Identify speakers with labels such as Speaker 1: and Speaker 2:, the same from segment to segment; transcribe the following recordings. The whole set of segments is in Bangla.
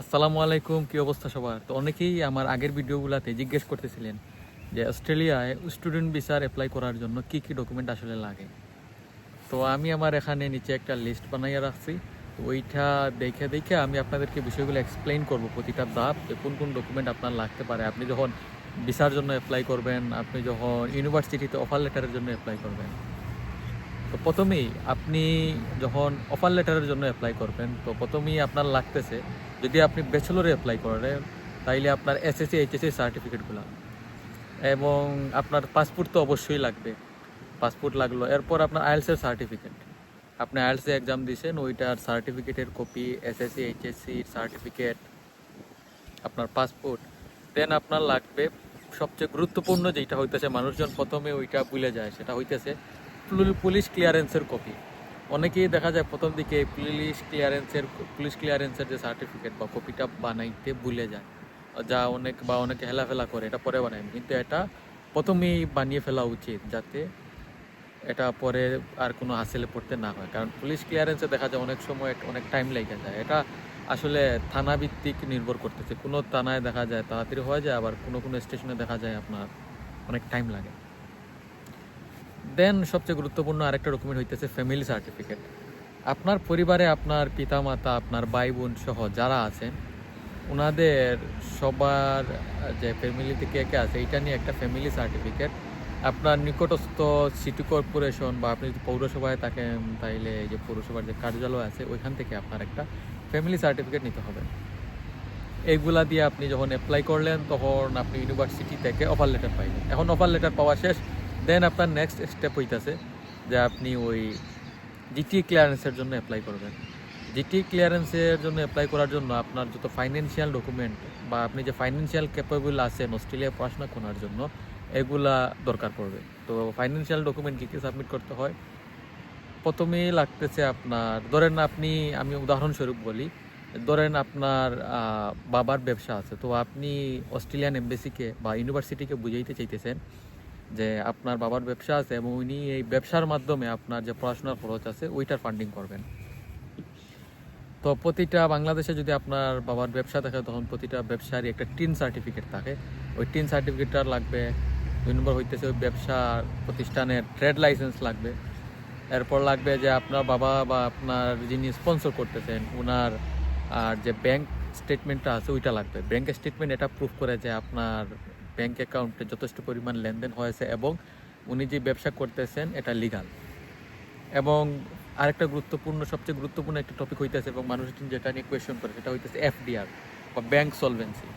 Speaker 1: আসসালামু আলাইকুম, কি অবস্থা সবার? তো অনেকেই আমার আগের ভিডিওগুলোতে জিজ্ঞেস করতেছিলেন যে অস্ট্রেলিয়ায় স্টুডেন্ট ভিসার অ্যাপ্লাই করার জন্য কি কি ডকুমেন্ট আসলে লাগে? তো আমি আমার এখানে নিচে একটা লিস্ট বানাইয়া রাখছি। তো ওইটা দেখে দেখে আমি আপনাদেরকে বিষয়গুলো এক্সপ্লেন করব প্রতিটা ধাপ, যে কোন কোন ডকুমেন্ট আপনার লাগতে পারে। আপনি যখন ভিসার জন্য অ্যাপ্লাই করবেন, আপনি যখন ইউনিভার্সিটিতে অফার লেটারের জন্য অ্যাপ্লাই করবেন তো প্রথমেই আপনি যখন অফার লেটারের জন্য অ্যাপ্লাই করবেন, তো প্রথমেই আপনার লাগতেছে, যদি আপনি ব্যাচেলরে অ্যাপ্লাই করেন, তাইলে আপনার এসএসসি এইচএসসি সার্টিফিকেটগুলো এবং আপনার পাসপোর্ট তো অবশ্যই লাগবে। পাসপোর্ট লাগল, এরপর আপনার আইএলসের সার্টিফিকেট আপনি আইএলসি এক্সাম দিয়েছেন ওইটার সার্টিফিকেটের কপি এসএসসি এইচএসসি সার্টিফিকেট আপনার পাসপোর্ট দেন আপনার লাগবে সবচেয়ে গুরুত্বপূর্ণ যেটা হইতেছে, মানুষজন প্রথমে ওইটা ভুলে যায়, সেটা হইতেছে পুলিশ ক্লিয়ারেন্সের কপি। অনেকেই দেখা যায় প্রথম দিকে পুলিশ ক্লিয়ারেন্সের পুলিশ ক্লিয়ারেন্সের যে সার্টিফিকেট বা কপিটা বানাইতে ভুলে যায়। যা অনেক বা অনেকে হেলাফেলা করে, এটা পরে বানায়। কিন্তু এটা প্রথমেই বানিয়ে ফেলা উচিত যাতে এটা পরে আর কোনো হাসিলে পড়তে না হয়। কারণ পুলিশ ক্লিয়ারেন্সে দেখা যায় অনেক সময় অনেক টাইম লেগে যায়। এটা আসলে থানা ভিত্তিক নির্ভর করতেছে। কোনো থানায় দেখা যায় তাড়াতাড়ি হয়ে যায়, আবার কোনো কোনো স্টেশনে দেখা যায় আপনার অনেক টাইম লাগে। দেন সবচেয়ে গুরুত্বপূর্ণ আরেকটা ডকুমেন্ট হইতেছে ফ্যামিলি সার্টিফিকেট আপনার পরিবারে আপনার পিতামাতা, আপনার ভাই বোন সহ যারা আছেন ওনাদের সবার যে ফ্যামিলিতে কে কে আছে এটা নিয়ে একটা ফ্যামিলি সার্টিফিকেট আপনার নিকটস্থ সিটি কর্পোরেশন বা আপনি যদি পৌরসভায় থাকেন, তাইলে এই যে পৌরসভার যে কার্যালয় আছে, ওইখান থেকে আপনার একটা ফ্যামিলি সার্টিফিকেট নিতে হবে। এইগুলা দিয়ে আপনি যখন অ্যাপ্লাই করলেন, তখন আপনি ইউনিভার্সিটি থেকে অফার লেটার পাইলেন। এখন অফার লেটার পাওয়া শেষ দেন আপনার নেক্সট স্টেপ হইতাছে যে আপনি ওই জিটি ক্লিয়ারেন্সের জন্য অ্যাপ্লাই করবেন। জিটি ক্লিয়ারেন্সের জন্য অ্যাপ্লাই করার জন্য আপনার যত ফাইন্যান্সিয়াল ডকুমেন্ট বা আপনি যে ফাইন্যান্সিয়াল ক্যাপেবল আছেন অস্ট্রেলিয়ায় পড়াশোনা করার জন্য, এগুলা দরকার পড়বে। তো ফাইন্যান্সিয়াল ডকুমেন্ট কী কী সাবমিট করতে হয়। প্রথমেই লাগতেছে আপনার, ধরেন আপনি, আমি উদাহরণস্বরূপ বলি, ধরেন আপনার বাবার ব্যবসা আছে। তো আপনি অস্ট্রেলিয়ান এমবেসিকে বা ইউনিভার্সিটিকে বুঝাইতে চাইতেছেন যে আপনার বাবার ব্যবসা আছে এবং উনি এই ব্যবসার মাধ্যমে আপনার যে পড়াশোনার খরচ আছে, ওইটার ফান্ডিং করবেন। তো প্রতিটা বাংলাদেশে যদি আপনার বাবার ব্যবসা থাকে, তখন প্রতিটা ব্যবসারই একটা টিন সার্টিফিকেট থাকে। ওই টিন সার্টিফিকেটটা লাগবে, দুই নম্বর হইতেছে ওই ব্যবসা প্রতিষ্ঠানের ট্রেড লাইসেন্স লাগবে। এরপর লাগবে যে আপনার বাবা বা আপনার যিনি স্পন্সর করতেছেন ওনার আর যে ব্যাংক স্টেটমেন্টটা আছে, ওইটা লাগবে। ব্যাংক স্টেটমেন্ট এটা প্রুফ করে যে আপনার ব্যাংক অ্যাকাউন্টে যথেষ্ট পরিমাণ লেনদেন হয়েছে এবং উনি যে ব্যবসা করতেছেন, এটা লিগাল এবং আরেকটা গুরুত্বপূর্ণ, সবচেয়ে গুরুত্বপূর্ণ একটা টপিক হইতেছে এবং মানুষ যেটা নিয়ে কোয়েশ্চন করে সেটা হইতেছে এফডিআর বা ব্যাংক সলভেন্সি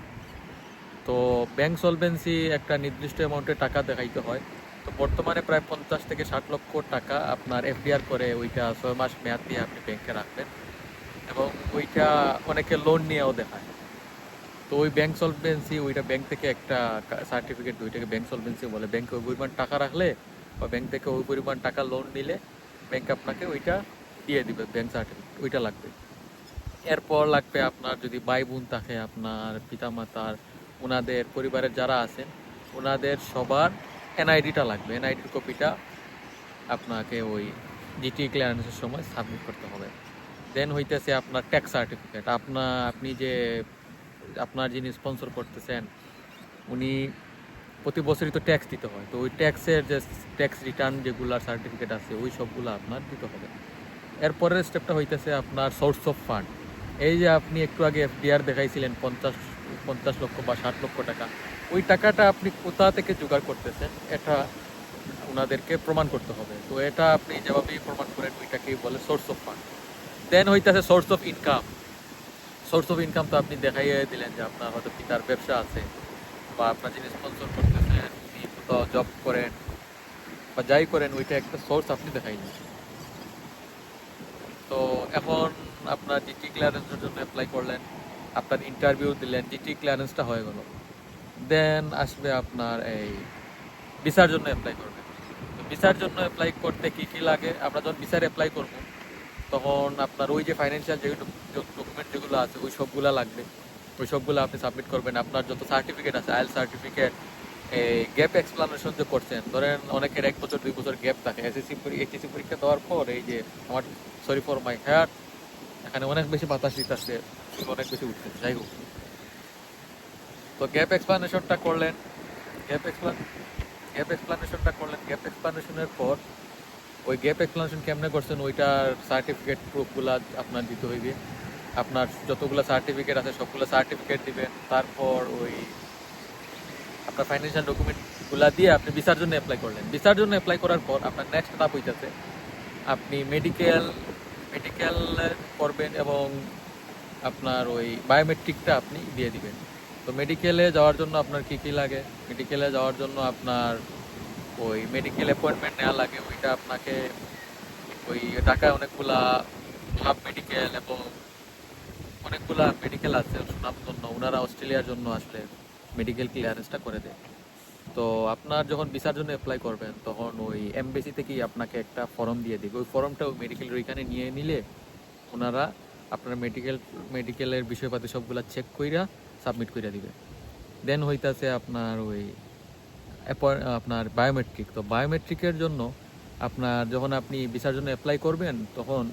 Speaker 1: তো ব্যাংক সলভেন্সি একটা নির্দিষ্ট অ্যামাউন্টে টাকা দেখাইতে হয়। তো বর্তমানে প্রায় পঞ্চাশ থেকে ষাট লক্ষ টাকা আপনার এফডিআর করে ওইটা ছয় মাস মেয়াদ দিয়ে আপনি ব্যাংকে রাখবেন এবং ওইটা অনেকে লোন নিয়েও দেখায়। তো ওই ব্যাংক সলভেন্সি ওইটা ব্যাংক থেকে একটা সার্টিফিকেট ওইটাকে ব্যাংক সলভেন্সি বলে। ব্যাংকে ওই পরিমাণ টাকা রাখলে বা ব্যাংক থেকে ওই পরিমাণ টাকা লোন নিলে ব্যাংক আপনাকে ওইটা দিয়ে দিবে ব্যাংক সার্টিফিকেট ওইটা লাগবে। এরপর লাগবে আপনার যদি ভাই বোন থাকে, আপনার পিতামাতার ওনাদের পরিবারের যারা আছেন ওনাদের সবার এনআইডিটা লাগবে। এনআইডির কপিটা আপনাকে ওই জিটি ক্লিয়ারেন্সের সময় সাবমিট করতে হবে। দেন হইতেছে আপনার ট্যাক্স সার্টিফিকেট আপনার আপনি যে আপনার যিনি স্পন্সর করতেছেন, উনি প্রতি বছরই তো ট্যাক্স দিতে হয়। তো ওই ট্যাক্সের যে ট্যাক্স রিটার্ন যেগুলার সার্টিফিকেট আছে, ওই সবগুলো আপনার দিতে হবে। এরপরের স্টেপটা হইতেছে আপনার সোর্স অফ ফান্ড এই যে আপনি একটু আগে এফডিআর দেখাইছিলেন, পঞ্চাশ পঞ্চাশ লক্ষ বা ষাট লক্ষ টাকা। ওই টাকাটা আপনি কোথা থেকে জোগাড় করতেছেন, এটা ওনাদেরকে প্রমাণ করতে হবে। তো এটা আপনি যেভাবেই প্রমাণ করেন, ওইটাকেই বলে সোর্স অফ ফান্ড দেন হইতেছে source of income source of income তো আপনি দেখাইয়ে দিলেন যে আপনার হয়তো পিতার ব্যবসা আছে বা আপনার যিনি স্পন্সর করতেছেন, উনি কোথাও জব করেন বা যাই করেন, ওইটা একটা সোর্স আপনি দেখাইলেন তো এখন আপনার ডিটি ক্লিয়ারেন্সের জন্য অ্যাপ্লাই করলেন, আপনার ইন্টারভিউ দিলেন ডিটি ক্লিয়ারেন্সটা হয়ে গেল। দেন আসবে আপনার এই ভিসার জন্য অ্যাপ্লাই করবেন। তো ভিসার জন্য অ্যাপ্লাই করতে কি কি লাগে? আমরা যখন ভিসার অ্যাপ্লাই করব, তখন আপনার ওই যে ফাইন্যান্সিয়াল যে ডকুমেন্ট যেগুলো আছে, ওই সবগুলো লাগবে। ওই সবগুলো আপনি সাবমিট করবেন। আপনার যত সার্টিফিকেট আছে আইএল সার্টিফিকেট এই গ্যাপ এক্সপ্লানেশন যে করছেন, ধরেন অনেকের এক বছর, দুই বছর গ্যাপ থাকে। এসএসসি এইচএসসি পরীক্ষা দেওয়ার পর এই যে আমার সরি ফর মাই হেয়ার এখানে অনেক বেশি বাতাস দিতেছে, অনেক বেশি উঠতেছে যাই হোক। তো গ্যাপ এক্সপ্লানেশনটা করলেন গ্যাপ এক্সপ্লান গ্যাপ এক্সপ্লানেশনটা করলেন। গ্যাপ এক্সপ্লানেশনের পর ওই গ্যাপ এক্সপ্লানেশন কেমনে করছেন, ওইটার সার্টিফিকেট প্রুফগুলো আপনার দিতে হইবে। আপনার যতগুলো সার্টিফিকেট আছে, সবগুলো সার্টিফিকেট দিবেন। তারপর ওই আপনার ফাইন্যান্সিয়াল ডকুমেন্টগুলো দিয়ে আপনি ভিসার জন্য অ্যাপ্লাই করলেন। ভিসার জন্য অ্যাপ্লাই করার পর আপনার নেক্সট ধাপ হইতেছে, আপনি মেডিকেল মেডিকেল করবেন এবং আপনার ওই বায়োমেট্রিকটা আপনি দিয়ে দিবেন। তো মেডিকেলে যাওয়ার জন্য আপনার কি কি লাগে? মেডিকেলে যাওয়ার জন্য আপনার ওই মেডিকেল অ্যাপয়েন্টমেন্ট নেওয়া লাগে। ওইটা আপনাকে ওই ঢাকায় অনেকগুলা হাব মেডিকেল এবং অনেকগুলা মেডিকেল আছে সুনামধন্য ওনারা অস্ট্রেলিয়ার জন্য আসলে মেডিকেল ক্লিয়ারেন্সটা করে দেয়। তো আপনার যখন ভিসার জন্য অ্যাপ্লাই করবেন, তখন ওই এমবেসি থেকেই আপনাকে একটা ফর্ম দিয়ে দিবে। ওই ফর্মটা ওই মেডিকেল ওইখানে নিয়ে নিলে ওনারা আপনার মেডিকেল মেডিকেলের বিষয়পাতি সবগুলা চেক কইরা সাবমিট কইরা দিবে। দেন হইতাছে আপনার ওই আপনার বায়োমেট্রিক তো বায়োমেট্রিকের জন্য আপনার যখন আপনি ভিসার জন্য অ্যাপ্লাই করবেন, তখন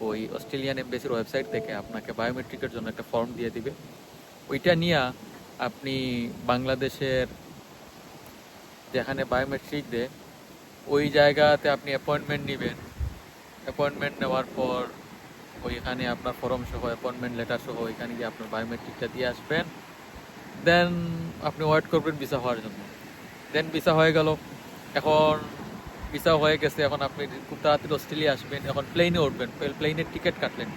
Speaker 1: ওই অস্ট্রেলিয়ান এমবেসির ওয়েবসাইট থেকে আপনাকে বায়োমেট্রিকের জন্য একটা ফর্ম দিয়ে দিবে। ওইটা নিয়ে আপনি বাংলাদেশের যেখানে বায়োমেট্রিক দেয় ওই জায়গাতে আপনি অ্যাপয়েন্টমেন্ট নেবেন। অ্যাপয়েন্টমেন্ট নেওয়ার পর ওইখানে আপনার ফর্ম সহ অ্যাপয়েন্টমেন্ট লেটার সহ ওইখানে গিয়ে আপনার বায়োমেট্রিকটা দিয়ে আসবেন। দেন আপনি ওয়েট করবেন ভিসা হওয়ার জন্য। দেন ভিসা হয়ে গেল। এখন ভিসা হয়ে গেছে, এখন আপনি খুব তাড়াতাড়ি অস্ট্রেলিয়া আসবেন, এখন প্লেনে উঠবেন প্লেনের টিকিট কাটলেন।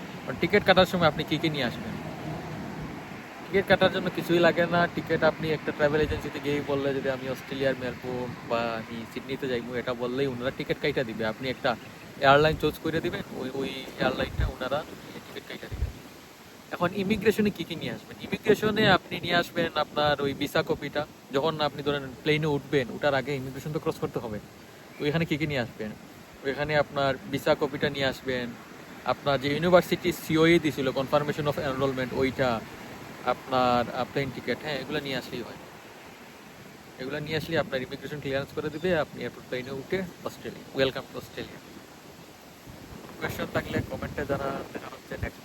Speaker 1: টিকিট কাটার সময় আপনি কী কী নিয়ে আসবেন? টিকিট কাটার জন্য কিছুই লাগে না। টিকিট আপনি একটা ট্রাভেল এজেন্সিতে গিয়েই বললে, যদি আমি অস্ট্রেলিয়ার মেলবোর্ন বা আমি সিডনিতে যাইবো, এটা বললেই ওনারা টিকিট কাইটা দিবে। আপনি একটা এয়ারলাইন চুজ করে দিবেন, ওই ওই এয়ারলাইনটা ওনারা টিকিট কাইটা দিবে। এখন ইমিগ্রেশনে কি কি নিয়ে আসবেন? ইমিগ্রেশনে আপনি নিয়ে আসবেন আপনার ওই ভিসা কপিটা যখন আপনি ধরেন প্লেনে উঠবেন, ওটার আগে ইমিগ্রেশন তো ক্রস করতে হবে। তো এখানে কি কি নিয়ে আসবেন? ওইখানে আপনার ভিসা কপিটা নিয়ে আসবেন। আপনার যে ইউনিভার্সিটি সিওই দিছিল কনফার্মেশন অফ এনরোলমেন্ট ওইটা, আপনার প্লেন টিকিট হ্যাঁ এগুলো নিয়ে আসলেই হয়। এগুলো নিয়ে আসলে আপনার ইমিগ্রেশন ক্লিয়ারেন্স করে দেবে, আপনি এরপর প্লেনে উঠে Australia welcome to Australia question থাকলে কমেন্টে জানা দেখা হচ্ছে নেক্সট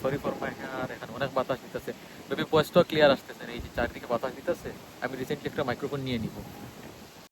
Speaker 1: সরি ফর মাই আর এখানে অনেক বাতাস দিতেছে। মেবি ভয়েসটাও ক্লিয়ার আসতেছে এই যে চারদিকে বাতাস দিতেছে, আমি রিসেন্টলি একটা মাইক্রোফোন নিয়ে নিব।